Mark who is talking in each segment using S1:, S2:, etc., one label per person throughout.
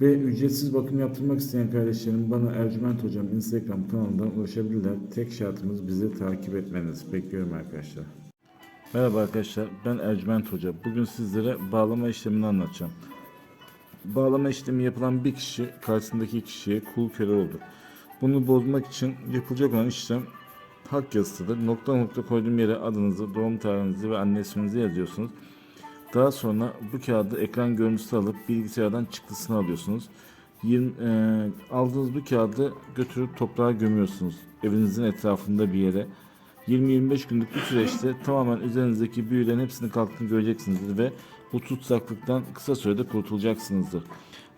S1: Ve ücretsiz bakım yaptırmak isteyen kardeşlerim bana Ercüment Hocam Instagram kanalından ulaşabilirler. Tek şartımız bizi takip etmeniz. Bekliyorum arkadaşlar. Merhaba arkadaşlar ben Ercüment Hoca. Bugün sizlere bağlama işlemini anlatacağım. Bağlama işlemi yapılan bir kişi karşısındaki kişiye kul köle olur. Bunu bozmak için yapılacak olan işlem hak yazısıdır. Nokta nokta koyduğum yere adınızı, doğum tarihinizi ve anne isminizi yazıyorsunuz. Daha sonra bu kağıdı ekran görüntüsü alıp bilgisayardan çıktısını alıyorsunuz. 20, e, aldığınız bu kağıdı götürüp toprağa gömüyorsunuz. Evinizin etrafında bir yere. 20-25 günlük bir süreçte tamamen üzerinizdeki büyülerin hepsini kalktığını göreceksinizdir ve bu tutsaklıktan kısa sürede kurtulacaksınızdır.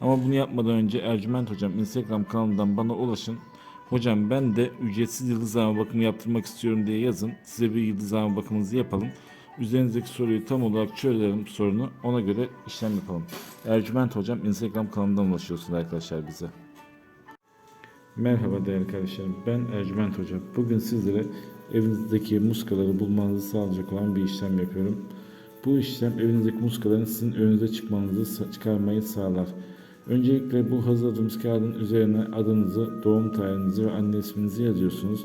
S1: Ama bunu yapmadan önce Ercüment Hocam Instagram kanalından bana ulaşın. Hocam ben de ücretsiz yıldızlama bakımı yaptırmak istiyorum diye yazın. Size bir yıldızlama bakımınızı yapalım. Üzerinizdeki soruyu tam olarak çözelim sorunu. Ona göre işlem yapalım. Ercüment Hocam Instagram kanalından ulaşıyorsunuz arkadaşlar bize. Merhaba değerli kardeşlerim. Ben Ercüment Hoca. Bugün sizlere evinizdeki muskaları bulmanızı sağlayacak olan bir işlem yapıyorum. Bu işlem evinizdeki muskaların sizin önünüze çıkmanızı çıkarmayı sağlar. Öncelikle bu hazırladığımız kağıdın üzerine adınızı, doğum tarihinizi ve anne isminizi yazıyorsunuz.